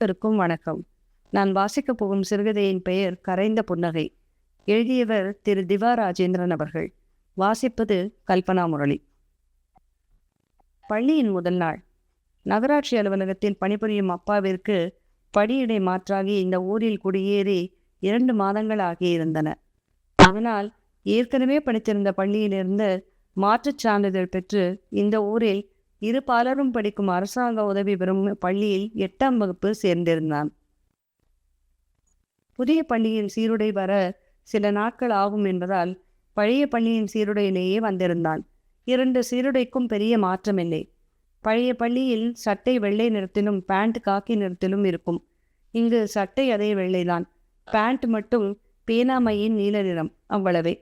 அனைவருக்கும் வணக்கம். நான் வாசிக்கப் போகும் சிறுகதையின் பெயர் கரைந்த புன்னகை. எழுதியவர் திரு. திவா ராஜேந்திரன் அவர்கள். வாசிப்பது கல்பனா முரளி. பள்ளியின் முதல் நாள். நகராட்சி அலுவலகத்தில் பணிபுரியும் அப்பாவிற்கு படியிடை மாற்றாகி இந்த ஊரில் குடியேறி இரண்டு மாதங்கள் ஆகியிருந்தன. அதனால் ஏற்கனவே படித்திருந்த பள்ளியிலிருந்து மாற்றுச் சான்றிதழ் பெற்று இந்த ஊரில் இரு பாலரும் படிக்கும் அரசாங்க உதவி பெறும் பள்ளியில் எட்டாம் வகுப்பு சேர்ந்திருந்தான். புதிய பள்ளியின் சீருடை வர சில நாட்கள் ஆகும் என்பதால் பழைய பள்ளியின் சீருடையிலேயே வந்திருந்தான். இரண்டு சீருடைக்கும் பெரிய மாற்றமில்லை. பழைய பள்ளியில் சட்டை வெள்ளை நிறத்திலும் பேண்ட் காக்கி நிறத்திலும் இருக்கும். இங்கு சட்டை அதே வெள்ளைதான். பேண்ட் மட்டும் பேனாமையின் நீல நிறம் அவ்வளவே.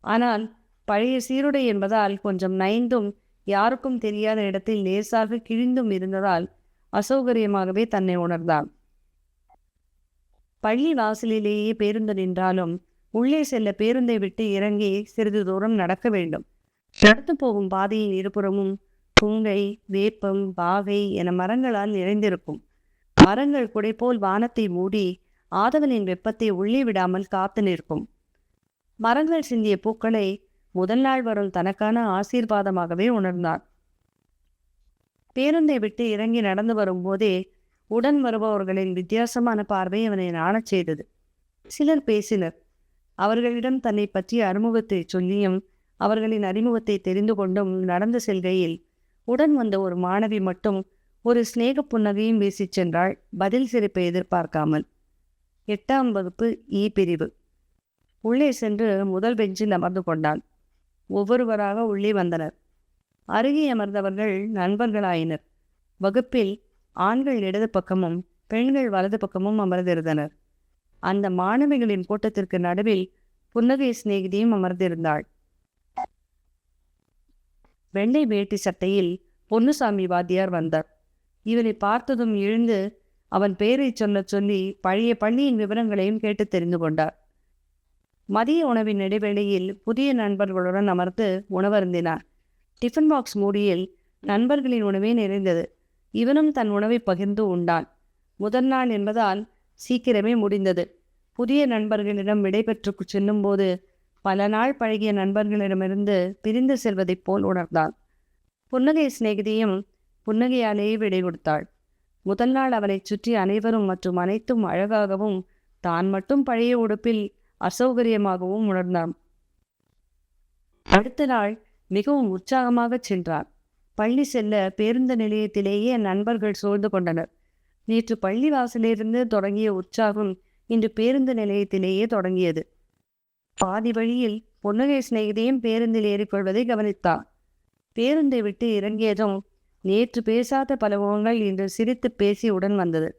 ஆனால் பழைய சீருடை என்பதால் கொஞ்சம் நைந்தும் யாருக்கும் தெரியாத இடத்தில் லேசாக கிழிந்தும் இருந்ததால் அசௌகரியமாகவே தன்னை உணர்ந்தான். பள்ளி வாசலிலேயே பேருந்து நின்றாலும் உள்ளே செல்ல பேருந்தை விட்டு இறங்கி சிறிது தூரம் நடக்க வேண்டும். நடந்து போகும் பாதையின் இருபுறமும் புங்கை வேப்பம் பாவை என மரங்களால் நிறைந்திருக்கும். மரங்கள் குடைபோல் வானத்தை மூடி ஆதவனின் வெப்பத்தை உள்ளே விடாமல் காத்து நிற்கும். மரங்கள் சிந்திய பூக்களை முதல் நாள் வரும் தனக்கான ஆசீர்வாதமாகவே உணர்ந்தான் பேருந்தை விட்டு இறங்கி நடந்து வரும்போதே உடன் வருபவர்களின் வித்தியாசமான பார்வை அவனை நாணச் செய்தது. சிலர் பேசினர். அவர்களிடம் தன்னை பற்றிய அறிமுகத்தை சொல்லியும் அவர்களின் அறிமுகத்தை தெரிந்து கொண்டும் நடந்து செல்கையில் உடன் வந்த ஒரு மாணவி மட்டும் ஒரு சிநேக புன்னகையும் வீசிச் சென்றாள். பதில் சிரிப்பை எதிர்பார்க்காமல். எட்டாம் வகுப்பு இ பிரிவு. உள்ளே சென்று முதல் பெஞ்சில் அமர்ந்து கொண்டான். ஒவ்வொருவராக உள்ளே வந்தனர். அருகே அமர்ந்தவர்கள் நண்பர்களாயினர். வகுப்பில் ஆண்கள் இடது பக்கமும் பெண்கள் வலது பக்கமும் அமர்ந்திருந்தனர். அந்த மாணவிகளின் கூட்டத்திற்கு நடுவில் புன்னகை சிநேகிதியும் அமர்ந்திருந்தாள். வெள்ளை வேட்டி சட்டையில் பொன்னுசாமி வாத்தியார் வந்தார். இவனை பார்த்ததும் எழுந்து அவன் பெயரைச் சொல்லச் சொல்லி பழைய பள்ளியின் விவரங்களையும் கேட்டு தெரிந்து கொண்டார். மதிய உணவின் இடைவேளையில் புதிய நண்பர்களுடன் அமர்ந்து உணவருந்தினார் டிஃபன் பாக்ஸ் மூடியில் நண்பர்களின் உணவே நிறைந்தது. இவனும் தன் உணவை பகிர்ந்து உண்டான். முதல் நாள் என்பதால் சீக்கிரமே முடிந்தது. புதிய நண்பர்களிடம் விடைபெற்று செல்லும்போது பல நாள் பழகிய நண்பர்களிடமிருந்து பிரிந்து செல்வதைப் போல் உணர்ந்தான். புன்னகை சிநேகிதியும் புன்னகையாலேயே விடை கொடுத்தாள். முதல் நாள் அவனைச் சுற்றி அனைவரும் மற்றும் அனைத்தும் அழகாகவும் தான் மட்டும் பழைய உடுப்பில் அசௌகரியமாகவும் உணர்ந்தான் அடுத்த நாள் மிகவும் உற்சாகமாக சென்றான் பள்ளி செல்ல பேருந்து நிலையத்திலேயே நண்பர்கள் சூழ்ந்து கொண்டனர். நேற்று பள்ளி வாசலிலிருந்து தொடங்கிய உற்சாகம் இன்று பேருந்து நிலையத்திலேயே தொடங்கியது. பாதி வழியில் பொன்னுகை சிநேகிதையும் பேருந்தில் ஏறிக்கொள்வதை கவனித்தான் பேருந்தை விட்டு இறங்கியதும் நேற்று பேசாத பல முகங்கள் இன்று சிரித்து பேசி உடன் வந்தது.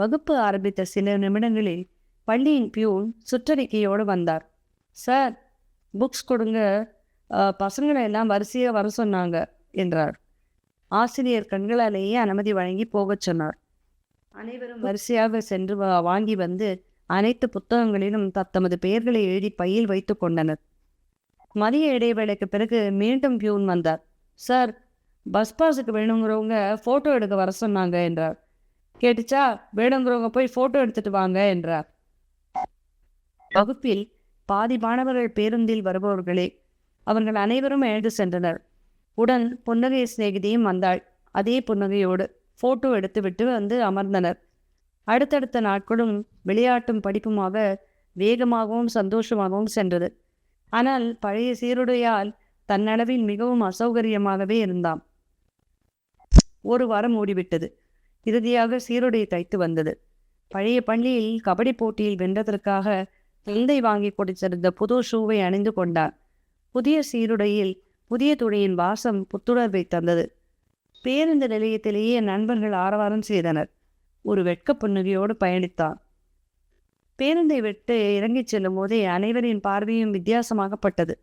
வகுப்பு ஆரம்பித்த சில நிமிடங்களில் பள்ளியின் பியூன் சுற்றறிக்கையோடு வந்தார். சார் புக்ஸ் கொடுங்க. பசங்களை எல்லாம் வரிசையாக வர சொன்னாங்க என்றார். ஆசிரியர் கண்களாலேயே அனுமதி வழங்கி போகச் சொன்னார். அனைவரும் வரிசையாக சென்று வா- வாங்கி வந்து அனைத்து புத்தகங்களிலும் தத்தமது பெயர்களை எழுதி பையில் வைத்து கொண்டனர். மதிய இடைவேளைக்கு பிறகு மீண்டும் பியூன் வந்தார். சார் பஸ் பாஸுக்கு வேணுங்கிறவங்க ஃபோட்டோ எடுக்க வர சொன்னாங்க என்றார். கேட்டுச்சா? வேணுங்கிறவங்க போய் ஃபோட்டோ எடுத்துட்டு வாங்க என்றார். வகுப்பில் பாதி மாணவர்கள் பேருந்தில் வருபவர்களே அவர்கள் அனைவரும் எழுந்து சென்றனர். உடன் புன்னகை சிநேகிதியும் வந்தாள். அதே புன்னகையோடு ஃபோட்டோ எடுத்துவிட்டு வந்து அமர்ந்தனர். அடுத்தடுத்த நாட்களும் விளையாட்டும் படிப்புமாக வேகமாகவும் சந்தோஷமாகவும் சென்றது. ஆனால் பழைய சீருடையால் தன்னளவில் மிகவும் அசௌகரியமாகவே இருந்தான் ஒரு வாரம் ஓடிவிட்டது. இறுதியாக சீருடை தைத்து வந்தது. பழைய பள்ளியில் கபடி போட்டியில் வென்றதற்காக தந்தை வாங்கி கொடுத்திருந்த புது ஷூவை அணிந்து கொண்டார். புதிய சீருடையில் புதிய துணியின் வாசம் புத்துணர்வை தந்தது. பேருந்து நிலையத்திலேயே நண்பர்கள் ஆரவாரம் செய்தனர். ஒரு வெட்க புன்னகையோடு பயணித்தான். பேருந்தை விட்டு இறங்கிச் செல்லும் போதே அனைவரின் பார்வையும் வித்தியாசமாகப்பட்டது.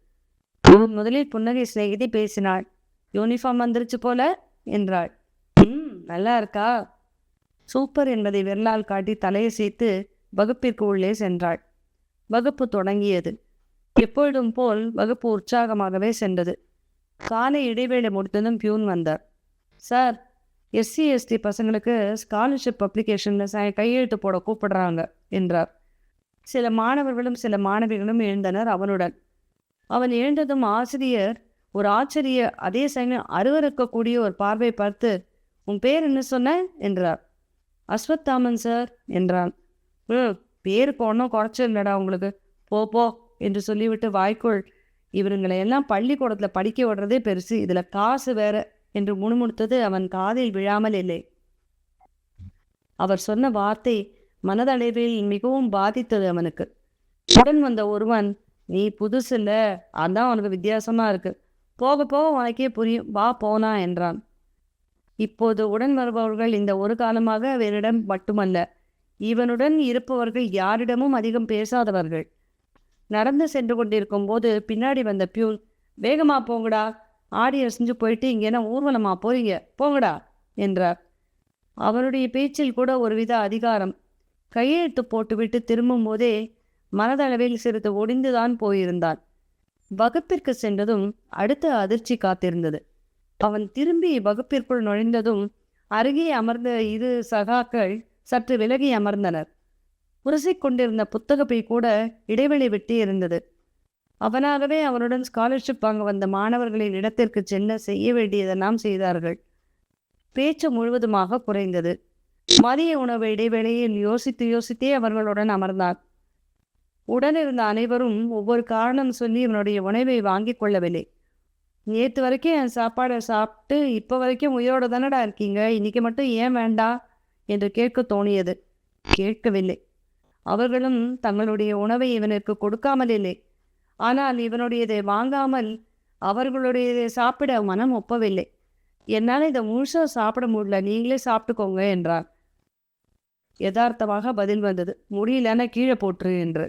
முதலில் புன்னகை சிநேகிதி பேசினாள். யூனிஃபார்ம் வந்துருச்சு போல என்றாள். நல்லா இருக்கா? சூப்பர் என்பதை விரலால் காட்டி தலையை சேர்த்து வகுப்பிற்கு உள்ளே சென்றாள். வகுப்பு தொடங்கியது. எப்பொழுதும் போல் வகுப்பு உற்சாகமாகவே சென்றது. காலை இடைவேளை முடித்ததும் பியூன் வந்தார். சார் எஸ்சி எஸ்டி பசங்களுக்கு ஸ்காலர்ஷிப் அப்ளிகேஷனில் ச கையெழுத்து போட கூப்பிடுறாங்க என்றார். சில மாணவர்களும் சில மாணவிகளும் எழுந்தனர் அவனுடன். அவன் எழுந்ததும் ஆசிரியர் ஒரு ஆச்சரிய அதே சமயம் அருவருக்கக்கூடிய ஒரு பார்வை பார்த்து உன் பேர் என்ன சொன்ன? என்றார். அஸ்வத்தாமன் சார் என்றான். ம் பேருக்கு ஒன்றும் குறைச்சிருந்தடா உங்களுக்கு. போ போ என்று சொல்லிவிட்டு வாய்க்குள் இவருங்களை எல்லாம் பள்ளிக்கூடத்தில் படிக்க விடுறதே பெருசு. இதில் காசு வேற என்று முணுமுணுத்தது அவன் காதில் விழாமல் இல்லை. அவர் சொன்ன வார்த்தை மனதளவில் மிகவும் பாதித்தது அவனுக்கு. உடன் வந்த ஒருவன் நீ புதுசு இல்லை அதான் உனக்கு வித்தியாசமாக இருக்கு. போக போக உனக்கே புரியும். வா போனா என்றான். இப்போது உடன் வருபவர்கள் இந்த ஒரு காலமாக அவரிடம் மட்டுமல்ல இவனுடன் இருப்பவர்கள் யாரிடமும் அதிகம் பேசாதவர்கள். நடந்து சென்று கொண்டிருக்கும் போது பின்னாடி வந்த பியூன் வேகமா போங்கடா ஆடி அசைஞ்சு போயிட்டு இங்கே என்ன ஊர்வலமா போறீங்க? போங்கடா என்றார். அவருடைய பேச்சில் கூட ஒருவித அதிகாரம். கையெழுத்து போட்டுவிட்டு திரும்பும் போதே மனதளவில் சிறிது ஒடிந்துதான் போயிருந்தான். வகுப்பிற்கு சென்றதும் அடுத்த அதிர்ச்சி காத்திருந்தது. அவன் திரும்பி வகுப்பிற்குள் நுழைந்ததும் அருகே அமர்ந்த இரு சகாக்கள் சற்று விலகி அமர்ந்தனர். உரசிக் கொண்டிருந்த புத்தகப்பை கூட இடைவெளி விட்டு இருந்தது. அவனாகவே அவனுடன் ஸ்காலர்ஷிப் வாங்க வந்த மாணவர்களின் இடத்திற்கு சென்ன செய்ய வேண்டியதெல்லாம் செய்தார்கள். பேச்சு முழுவதுமாக குறைந்தது. மதிய உணவு இடைவேளையில் யோசித்து யோசித்தே அவர்களுடன் அமர்ந்தார். உடனிருந்த அனைவரும் ஒவ்வொரு காரணம் சொல்லி இவனுடைய உணவை வாங்கிக் கொள்ளவில்லை. நேற்று வரைக்கும் என் சாப்பாடை சாப்பிட்டு இப்போ வரைக்கும் உயிரோட தானடா இருக்கீங்க? இன்னைக்கு மட்டும் ஏன் வேண்டாம் என்று கேட்க தோணியது. கேட்கவில்லை. அவர்களும் தங்களுடைய உணவை இவனுக்கு கொடுக்காமல் இல்லை ஆனால் இவனுடையதை வாங்காமல் அவர்களுடையதை சாப்பிட மனம் ஒப்பவில்லை. என்னால் இதை முழுசாக சாப்பிட முடியல. நீங்களே சாப்பிட்டுக்கோங்க என்றார். யதார்த்தமாக பதில் வந்தது. முடியலன்னா கீழே போட்டுரு என்று.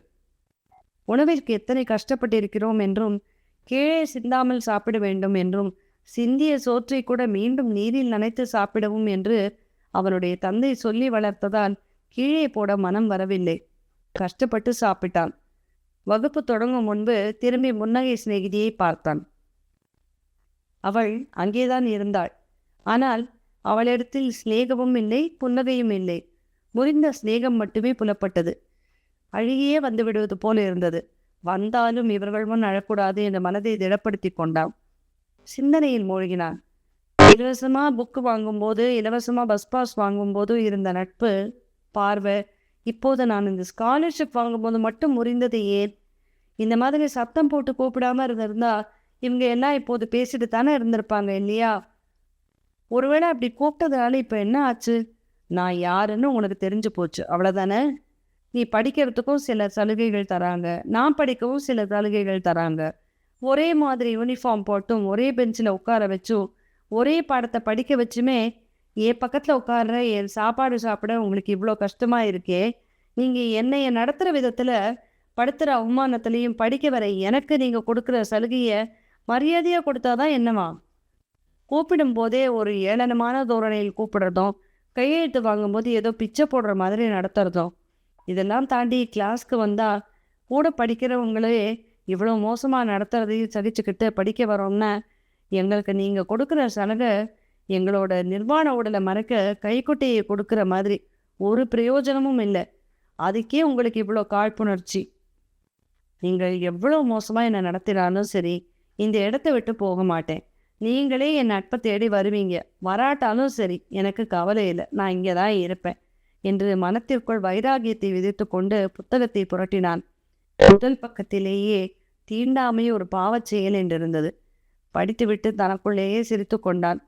உணவிற்கு எத்தனை கஷ்டப்பட்டிருக்கிறோம் என்றும் கீழே சிந்தாமல் சாப்பிட வேண்டும் என்றும் சிந்திய சோற்றை கூட மீண்டும் நீரில் நனைத்து சாப்பிடவும் என்று அவனுடைய தந்தை சொல்லி வளர்த்ததால் கீழே போட மனம் வரவில்லை. கஷ்டப்பட்டு சாப்பிட்டான். வகுப்பு தொடங்கும் முன்பு திரும்பி முன்னகை சிநேகிதியை பார்த்தான். அவள் அங்கேதான் இருந்தாள். ஆனால் அவளிடத்தில் சிநேகமும் இல்லை புன்னகையும் இல்லை. முறிந்த சிநேகம் மட்டுமே புலப்பட்டது. அழுகியே வந்து விடுவது போல இருந்தது. வந்தாலும் இவர்கள் முன் அழக்கூடாது என்ற மனதை திடப்படுத்தி கொண்டான். சிந்தனையில் மூழ்கினான். இலவசமா புக்கு வாங்கும்போது இலவசமா பஸ் பாஸ் வாங்கும்போது இருந்த நட்பு பார்வை இப்போது நான் இந்த ஸ்காலர்ஷிப் வாங்கும்போது மட்டும் முறிந்தது ஏன்? இந்த மாதிரி சத்தம் போட்டு கூப்பிடாம இருந்திருந்தா இவங்க எல்லாம் இப்போது பேசிட்டு தானே இருந்திருப்பாங்க இல்லையா? ஒருவேளை அப்படி கூப்பிட்டதுனால இப்போ என்ன ஆச்சு? நான் யாருன்னு உனக்கு தெரிஞ்சு போச்சு. அவ்வளோதானே நீ படிக்கிறதுக்கும் சில சலுகைகள் தராங்க. நான் படிக்கவும் சில சலுகைகள் தராங்க. ஒரே மாதிரி யூனிஃபார்ம் போட்டும் ஒரே பெஞ்சில் உட்கார வச்சும் ஒரே பாடத்தை படிக்க வச்சுமே என் பக்கத்தில் உட்கார்ற என் சாப்பாடு சாப்பிட உங்களுக்கு இவ்வளோ கஷ்டமாக இருக்கே. நீங்கள் என்னைய நடத்துகிற விதத்தில் படுத்துகிற அவமானத்துலேயும் படிக்க வர எனக்கு நீங்கள் கொடுக்குற சலுகையை மரியாதையாக கொடுத்தாதான் என்னவா? கூப்பிடும் போதே ஒரு ஏளனமான தோரணையில் கூப்பிடுறதும் கையெழுத்து வாங்கும்போது ஏதோ பிச்சை போடுற மாதிரி நடத்துறதும் இதெல்லாம் தாண்டி கிளாஸ்க்கு வந்தால் கூட படிக்கிறவங்களே இவ்வளோ மோசமாக நடத்துறதையும் சகிச்சுக்கிட்டு படிக்க வரோம்னா எங்களுக்கு நீங்கள் கொடுக்குற சலுகை எங்களோட நிர்வாண உடலை மறைக்க கைக்குட்டையை கொடுக்குற மாதிரி ஒரு பிரயோஜனமும் இல்லை. அதுக்கே உங்களுக்கு இவ்வளோ காழ்ப்புணர்ச்சி. நீங்கள் எவ்வளோ மோசமாக என்னை நடத்தினாலும் சரி இந்த இடத்த விட்டு போக மாட்டேன். நீங்களே என் நட்பை தேடி வருவீங்க. வராட்டாலும் சரி எனக்கு கவலை இல்லை. நான் இங்கே தான் இருப்பேன். என்று மனத்திற்குள் வைராகியத்தை விதித்து கொண்டு புத்தகத்தை புரட்டினான். முதல் பக்கத்திலேயே தீண்டாமை ஒரு பாவச் செயல் என்றிருந்தது. படித்துவிட்டு தனக்குள்ளேயே சிரித்து கொண்டான்.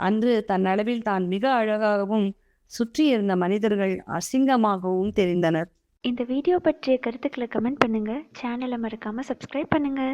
அன்று தன் அளவில் தான் மிக அழகாகவும் சுற்றியிருந்த மனிதர்கள் அசிங்கமாகவும் தெரிந்தனர். இந்த வீடியோ பற்றிய கருத்துக்களை கமெண்ட் பண்ணுங்க. சேனலை மறக்காம சப்ஸ்கிரைப் பண்ணுங்க.